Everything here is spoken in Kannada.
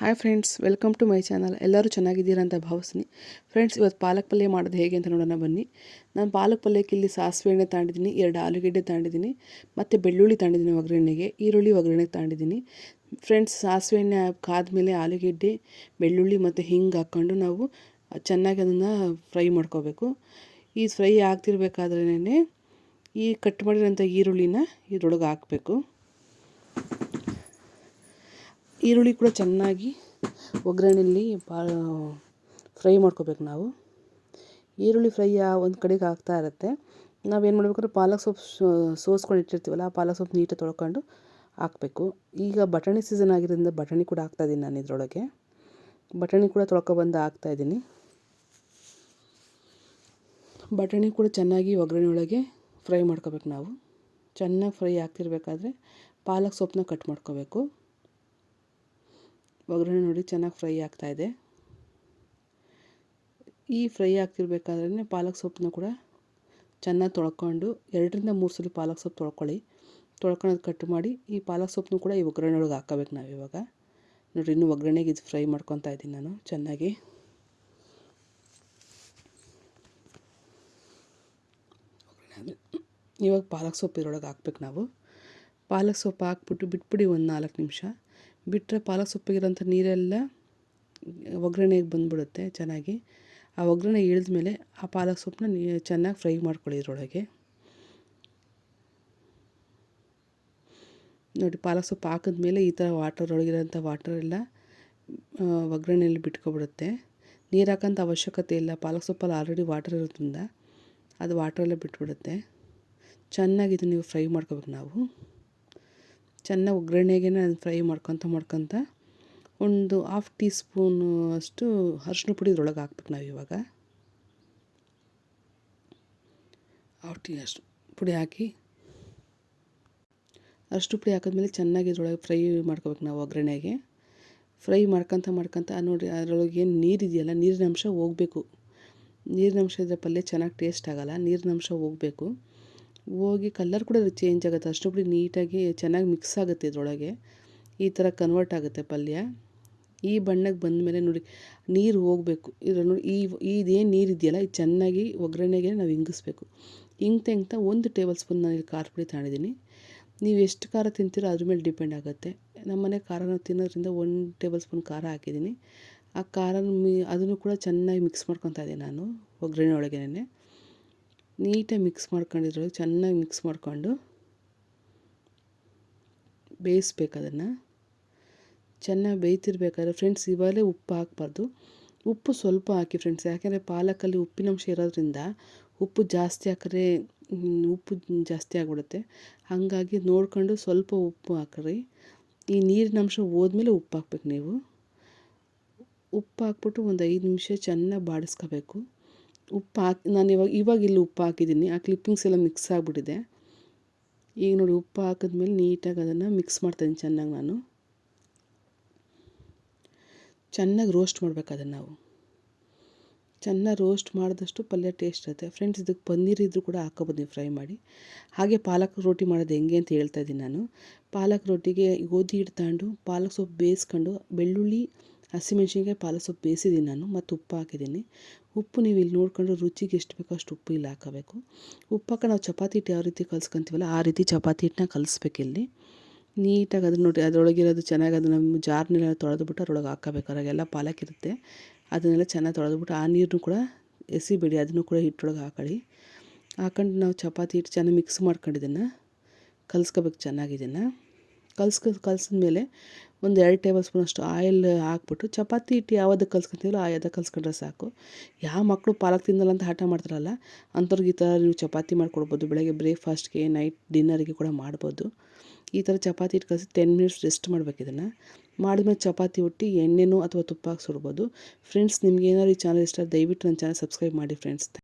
Hi friends welcome to my channel ಎಲ್ಲರೂ ಚೆನ್ನಾಗಿದ್ದೀರಾ ಅಂತ ಭಾವಿಸ್ತೀನಿ. ಫ್ರೆಂಡ್ಸ್ ಇವತ್ತು ಪಾಲಕ್ ಪಲ್ಯ ಮಾಡೋದು ಹೇಗೆ ಅಂತ ನೋಡೋಣ ಬನ್ನಿ. ನಾನು ಪಾಲಕ್ ಪಲ್ಯಕ್ಕೆ ಇಲ್ಲಿ ಸಾಸಿವೆ ಎಣ್ಣೆ ತಾಂಡಿದ್ದೀನಿ, ಎರಡು ಆಲೂಗೆಡ್ಡೆ ತಾಂಡಿದ್ದೀನಿ, ಮತ್ತು ಬೆಳ್ಳುಳ್ಳಿ ತಾಂಡಿದ್ದೀನಿ ಒಗ್ಗರಣೆಗೆ, ಈರುಳ್ಳಿ ಒಗ್ಗರಣೆಗೆ ತಾಂಡಿದ್ದೀನಿ. ಫ್ರೆಂಡ್ಸ್ ಸಾಸಿವೆ ಎಣ್ಣೆ ಕಾದ್ಮೇಲೆ ಆಲೂಗೆಡ್ಡೆ, ಬೆಳ್ಳುಳ್ಳಿ ಮತ್ತು ಹಿಂಗೆ ಹಾಕ್ಕೊಂಡು ನಾವು ಚೆನ್ನಾಗಿ ಅದನ್ನು ಫ್ರೈ ಮಾಡ್ಕೋಬೇಕು. ಈ ಫ್ರೈ ಆಗ್ತಿರ್ಬೇಕಾದ್ರೇ ಈ ಕಟ್ ಮಾಡಿರೋಂಥ ಈರುಳ್ಳಿನ ಇದ್ರೊಳಗೆ ಹಾಕಬೇಕು. ಈರುಳ್ಳಿ ಕೂಡ ಚೆನ್ನಾಗಿ ಒಗ್ಗರಣೆಯಲ್ಲಿ ಪಾ ಫ್ರೈ ಮಾಡ್ಕೋಬೇಕು ನಾವು. ಈರುಳ್ಳಿ ಫ್ರೈ ಒಂದು ಕಡೆಗೆ ಆಗ್ತಾ ಇರುತ್ತೆ. ನಾವೇನು ಮಾಡಬೇಕಂದ್ರೆ ಪಾಲಕ್ ಸೊಪ್ಪು ಸೋಸ್ಕೊಂಡು ಇಟ್ಟಿರ್ತೀವಲ್ಲ ಆ ಪಾಲಕ್ ಸೊಪ್ಪು ನೀಟಾಗಿ ತೊಳ್ಕೊಂಡು ಹಾಕಬೇಕು. ಈಗ ಬಟಾಣಿ ಸೀಸನ್ ಆಗಿರೋದ್ರಿಂದ ಬಟಾಣಿ ಕೂಡ ಹಾಕ್ತಾ ಹಾಕ್ತಾಯಿದ್ದೀನಿ ನಾನು ಇದರೊಳಗೆ. ಬಟಾಣಿ ಕೂಡ ತೊಳ್ಕೊಬಂದು ಹಾಕ್ತಾಯಿದ್ದೀನಿ ಬಟಾಣಿ ಕೂಡ ಚೆನ್ನಾಗಿ ಒಗ್ಗರಣೆ ಒಳಗೆ ಫ್ರೈ ಮಾಡ್ಕೋಬೇಕು ನಾವು. ಚೆನ್ನಾಗಿ ಫ್ರೈ ಆಗ್ತಿರ್ಬೇಕಾದ್ರೆ ಪಾಲಕ್ ಸೊಪ್ಪನ್ನ ಕಟ್ ಮಾಡ್ಕೋಬೇಕು. ಒಗ್ಗರಣೆ ನೋಡಿ ಚೆನ್ನಾಗಿ ಫ್ರೈ ಆಗ್ತಾ ಇದೆ. ಈ ಫ್ರೈ ಆಗ್ತಿರ್ಬೇಕಾದ್ರೆ ಪಾಲಕ್ ಸೊಪ್ಪನ್ನ ಕೂಡ ಚೆನ್ನಾಗಿ ತೊಳ್ಕೊಂಡು, ಎರಡರಿಂದ ಮೂರು ಸಲ ಪಾಲಕ್ ಸೊಪ್ಪು ತೊಳ್ಕೊಳ್ಳಿ. ತೊಳ್ಕೊಳೋದು ಕಟ್ ಮಾಡಿ, ಈ ಪಾಲಕ್ ಸೊಪ್ಪನ್ನು ಕೂಡ ಈ ಒಗ್ಗರಣೆ ಒಳಗೆ ಹಾಕೋಬೇಕು ನಾವು ಇವಾಗ ನೋಡಿ, ಇನ್ನೂ ಒಗ್ಗರಣೆಗೆ ಇದು ಫ್ರೈ ಮಾಡ್ಕೊತಾ ಇದ್ದೀನಿ ನಾನು ಚೆನ್ನಾಗಿ. ಇವಾಗ ಪಾಲಕ್ ಸೊಪ್ಪು ಇದ್ರೊಳಗೆ ಹಾಕ್ಬೇಕು ನಾವು. ಪಾಲಕ್ ಸೊಪ್ಪು ಹಾಕ್ಬಿಟ್ಟು ಬಿಟ್ಬಿಡಿ ಒಂದು ನಾಲ್ಕು ನಿಮಿಷ. ಬಿಟ್ಟರೆ ಪಾಲಕ್ ಸೊಪ್ಪಿಗಿರೋಂಥ ನೀರೆಲ್ಲ ಒಗ್ಗರಣೆಗೆ ಬಂದುಬಿಡುತ್ತೆ ಚೆನ್ನಾಗಿ. ಆ ಒಗ್ಗರಣೆ ಇಳಿದ ಮೇಲೆ ಆ ಪಾಲಕ್ ಸೊಪ್ಪನ್ನ ನೀ ಚೆನ್ನಾಗಿ ಫ್ರೈ ಮಾಡ್ಕೊಳ್ಳಿ ಇದರೊಳಗೆ. ನೋಡಿ, ಪಾಲಕ್ ಸೊಪ್ಪು ಹಾಕಿದ್ಮೇಲೆ ಈ ಥರ ವಾಟರ್ ಒಳಗಿರೋಂಥ ವಾಟರ್ ಎಲ್ಲ ಒಗ್ಗರಣೆಯಲ್ಲಿ ಬಿಟ್ಕೊಬಿಡುತ್ತೆ. ನೀರು ಹಾಕೋಂಥ ಅವಶ್ಯಕತೆ ಇಲ್ಲ. ಪಾಲಕ್ ಸೊಪ್ಪಲ್ಲಿ ಆಲ್ರೆಡಿ ವಾಟರ್ ಇರೋದ್ರಿಂದ ಅದು ವಾಟ್ರೆಲ್ಲ ಬಿಟ್ಬಿಡುತ್ತೆ. ಚೆನ್ನಾಗಿ ನೀವು ಫ್ರೈ ಮಾಡ್ಕೋಬೇಕು ನಾವು. ಚೆನ್ನಾಗಿ ಒಗ್ಗರಣೆಗೆ ಫ್ರೈ ಮಾಡ್ಕೊತ ಮಾಡ್ಕೊತ ಒಂದು ಹಾಫ್ ಟೀ ಸ್ಪೂನು ಅಷ್ಟು ಅರ್ಶಿನ ಪುಡಿ ಇದ್ರೊಳಗೆ ಹಾಕ್ಬೇಕು ನಾವು ಇವಾಗ. ಹಾಫ್ ಟೀ ಅಷ್ಟು ಪುಡಿ ಹಾಕಿ ಅರ್ಶಿನ ಪುಡಿ ಹಾಕಿದ್ಮೇಲೆ ಚೆನ್ನಾಗಿ ಇದ್ರೊಳಗೆ ಫ್ರೈ ಮಾಡ್ಕೋಬೇಕು ನಾವು ಒಗ್ಗರಣೆಗೆ. ಫ್ರೈ ಮಾಡ್ಕೊತ ಮಾಡ್ಕೊತ ನೋಡಿ ಅದರೊಳಗೆ ಏನು ನೀರಿದೆಯಲ್ಲ ನೀರಿನ ಅಂಶ ಹೋಗಬೇಕು. ನೀರಿನ ಅಂಶ ಇದ್ದರೆ ಪಲ್ಯ ಚೆನ್ನಾಗಿ ಟೇಸ್ಟ್ ಆಗೋಲ್ಲ, ನೀರಿನ ಅಂಶ ಹೋಗಬೇಕು. ಹೋಗಿ ಕಲ್ಲರ್ ಕೂಡ ಚೇಂಜ್ ಆಗುತ್ತೆ. ಅಷ್ಟು ಬಿಡಿ ನೀಟಾಗಿ ಚೆನ್ನಾಗಿ ಮಿಕ್ಸ್ ಆಗುತ್ತೆ ಇದರೊಳಗೆ. ಈ ಥರ ಕನ್ವರ್ಟ್ ಆಗುತ್ತೆ ಪಲ್ಯ. ಈ ಬಣ್ಣಕ್ಕೆ ಬಂದ ಮೇಲೆ ನೋಡಿ, ನೀರು ಹೋಗಬೇಕು. ಇದ್ರ ನೋಡಿ, ಈ ಇದೇನು ನೀರು ಇದೆಯಲ್ಲ, ಇದು ಚೆನ್ನಾಗಿ ಒಗ್ಗರಣೆಗೆ ನಾವು ಹಿಂಗಿಸ್ಬೇಕು ಹಿಂಗ್ತಾ ಹಿಂಗ್ತಾ ಒಂದು ಟೇಬಲ್ ಸ್ಪೂನ್ ನಾನು ಇಲ್ಲಿ ಖಾರ ಪುಡಿ ತಗೊಂಡಿದ್ದೀನಿ. ನೀವು ಎಷ್ಟು ಖಾರ ತಿಂತೀರೋ ಅದ್ರ ಮೇಲೆ ಡಿಪೆಂಡ್ ಆಗುತ್ತೆ. ನಮ್ಮ ಮನೆ ಖಾರನ ತಿನ್ನೋದ್ರಿಂದ ಒಂದು ಟೇಬಲ್ ಸ್ಪೂನ್ ಖಾರ ಹಾಕಿದ್ದೀನಿ. ಆ ಖಾರನ ಮಿ, ಅದನ್ನು ಕೂಡ ಚೆನ್ನಾಗಿ ಮಿಕ್ಸ್ ಮಾಡ್ಕೊತಾ ಇದ್ದೀನಿ ನಾನು ಒಗ್ಗರಣೆ ಒಳಗೇನೆ ನೀಟಾಗಿ ಮಿಕ್ಸ್ ಮಾಡ್ಕೊಂಡಿದ್ರೊಳಗೆ ಚೆನ್ನಾಗಿ ಮಿಕ್ಸ್ ಮಾಡಿಕೊಂಡು ಬೇಯಿಸ್ಬೇಕು ಅದನ್ನು. ಚೆನ್ನಾಗಿ ಬೇಯ್ತಿರ್ಬೇಕಾದ್ರೆ ಫ್ರೆಂಡ್ಸ್ ಇವಾಗಲೇ ಉಪ್ಪು ಹಾಕ್ಬಾರ್ದು. ಉಪ್ಪು ಸ್ವಲ್ಪ ಹಾಕಿ ಫ್ರೆಂಡ್ಸ್ ಯಾಕೆಂದರೆ ಪಾಲಕಲ್ಲಿ ಉಪ್ಪಿನಂಶ ಇರೋದ್ರಿಂದ ಉಪ್ಪು ಜಾಸ್ತಿ ಹಾಕಿದ್ರೆ ಉಪ್ಪು ಜಾಸ್ತಿ ಆಗಿಬಿಡುತ್ತೆ. ಹಾಗಾಗಿ ನೋಡ್ಕೊಂಡು ಸ್ವಲ್ಪ ಉಪ್ಪು ಹಾಕ್ರಿ. ಈ ನೀರಿನ ಅಂಶ ಹೋದ್ಮೇಲೆ ಉಪ್ಪು ಹಾಕ್ಬೇಕು ನೀವು. ಉಪ್ಪು ಹಾಕ್ಬಿಟ್ಟು ಒಂದು ಐದು ನಿಮಿಷ ಚೆನ್ನಾಗಿ ಬಾಡಿಸ್ಕೋಬೇಕು. ಉಪ್ಪು ಹಾಕಿ, ನಾನು ಇವಾಗ ಇವಾಗ ಇಲ್ಲಿ ಉಪ್ಪು ಹಾಕಿದ್ದೀನಿ. ಆ ಕ್ಲಿಪ್ಪಿಂಗ್ಸ್ ಎಲ್ಲ ಮಿಕ್ಸ್ ಆಗಿಬಿಟ್ಟಿದೆ. ಈಗ ನೋಡಿ ಉಪ್ಪು ಹಾಕಿದ್ಮೇಲೆ ನೀಟಾಗಿ ಅದನ್ನು ಮಿಕ್ಸ್ ಮಾಡ್ತೀನಿ ಚೆನ್ನಾಗಿ ನಾನು. ಚೆನ್ನಾಗಿ ರೋಸ್ಟ್ ಮಾಡಬೇಕು ಅದನ್ನು ನಾವು. ಚೆನ್ನಾಗಿ ರೋಸ್ಟ್ ಮಾಡಿದಷ್ಟು ಪಲ್ಯ ಟೇಸ್ಟ್ ಇರುತ್ತೆ. ಫ್ರೆಂಡ್ಸ್ ಇದಕ್ಕೆ ಪನ್ನೀರ್ ಇದ್ದರೂ ಕೂಡ ಹಾಕೋಬೋದು ನೀವು ಫ್ರೈ ಮಾಡಿ. ಹಾಗೆ ಪಾಲಕ್ ರೋಟಿ ಮಾಡೋದು ಹೆಂಗೆ ಅಂತ ಹೇಳ್ತಾ ಇದ್ದೀನಿ ನಾನು. ಪಾಲಕ್ ರೊಟ್ಟಿಗೆ ಗೋಧಿ ಹಿಟ್ಟು ತಗೊಂಡು ಪಾಲಕ್ ಸೊಪ್ಪು ಬೇಯಿಸ್ಕೊಂಡು, ಬೆಳ್ಳುಳ್ಳಿ ಹಸಿಮೆಣ್ಸಿನ್ಕಾಯಿ ಪಾಲಕ್ ಸೊಪ್ಪು ಬೇಯಿಸಿದ್ದೀನಿ ನಾನು, ಮತ್ತು ಉಪ್ಪು ಹಾಕಿದ್ದೀನಿ ಉಪ್ಪು ನೀವು ಇಲ್ಲಿ ನೋಡ್ಕೊಂಡ್ರೆ ರುಚಿಗೆ ಎಷ್ಟು ಬೇಕೋ ಅಷ್ಟು ಉಪ್ಪು ಇಲ್ಲಿ ಹಾಕಬೇಕು. ಉಪ್ಪು ಹಾಕಿ ನಾವು ಚಪಾತಿ ಹಿಟ್ಟು ಯಾವ ರೀತಿ ಕಲ್ಸ್ಕೊಂತೀವಲ್ಲ, ಆ ರೀತಿ ಚಪಾತಿ ಹಿಟ್ಟನ್ನ ಕಲಿಸ್ಬೇಕು ಇಲ್ಲಿ. ನೀಟಾಗಿ ಅದನ್ನ ನೋಡಿ, ಅದರೊಳಗಿರೋದು ಚೆನ್ನಾಗಿ ಅದು ನಮ್ಮ ಜಾರ್ನೆಲ್ಲ ತೊಳೆದುಬಿಟ್ಟು ಅದರೊಳಗೆ ಹಾಕಬೇಕು. ಅದ್ರಾಗೆಲ್ಲ ಪಾಲಕ್ ಇರುತ್ತೆ. ಅದನ್ನೆಲ್ಲ ಚೆನ್ನಾಗಿ ತೊಳೆದುಬಿಟ್ಟು ಆ ನೀರನ್ನು ಕೂಡ ಎಸಿಬೇಡಿ, ಅದನ್ನು ಕೂಡ ಹಿಟ್ಟೊಳಗೆ ಹಾಕೊಳ್ಳಿ. ಹಾಕೊಂಡು ನಾವು ಚಪಾತಿ ಹಿಟ್ಟು ಚೆನ್ನಾಗಿ ಮಿಕ್ಸ್ ಮಾಡ್ಕೊಂಡಿದ್ದನ್ನು ಕಲಿಸ್ಕೋಬೇಕು ಚೆನ್ನಾಗಿ ಕಲ್ಸ್ಕೊ ಕಲಸಿದ್ಮೇಲೆ ಒಂದು ಎರಡು ಟೇಬಲ್ ಸ್ಪೂನ್ ಅಷ್ಟು ಆಯಿಲ್ ಹಾಕ್ಬಿಟ್ಟು ಚಪಾತಿ ಹಿಟ್ಟು ಯಾವ್ದಕ್ಕೆ ಕಲ್ಸ್ಕೊತೀವಲ್ಲ ಆ ಯಾವ್ದಕ್ಕೆ ಕಲ್ಸ್ಕೊಂಡ್ರೆ ಸಾಕು. ಯಾವ ಮಕ್ಕಳು ಪಾಲಕ್ ತಿನ್ನಲ್ಲ ಅಂತ ಹಠ ಮಾಡ್ತಾರಲ್ಲ, ಅಂಥವ್ರಿಗೆ ಈ ಥರ ನೀವು ಚಪಾತಿ ಮಾಡಿಕೊಡ್ಬೋದು, ಬೆಳಗ್ಗೆ ಬ್ರೇಕ್ಫಾಸ್ಟ್ಗೆ, ನೈಟ್ ಡಿನ್ನರ್ಗೆ ಕೂಡ ಮಾಡ್ಬೋದು. ಈ ಥರ ಚಪಾತಿ ಹಿಟ್ಟು ಕಲಸಿ ಟೆನ್ ಮಿನಿಟ್ಸ್ ರೆಸ್ಟ್ ಮಾಡ್ಬೇಕು ಇದನ್ನು. ಮಾಡಿದ್ಮೇಲೆ ಚಪಾತಿ ಹುಟ್ಟಿ ಎಣ್ಣೆನೋ ಅಥವಾ ತುಪ್ಪ ಹಾಕಿ ಸುಡ್ಬೋದು. ಫ್ರೆಂಡ್ಸ್ ನಿಮ್ಗೆ ಏನಾದ್ರು ಈ ಚಾನಲ್ ಇಷ್ಟ ದಯವಿಟ್ಟು ನನ್ನ ಚಾನಲ್ ಸಬ್ಸ್ಕ್ರೈಬ್ ಮಾಡಿ ಫ್ರೆಂಡ್ಸ್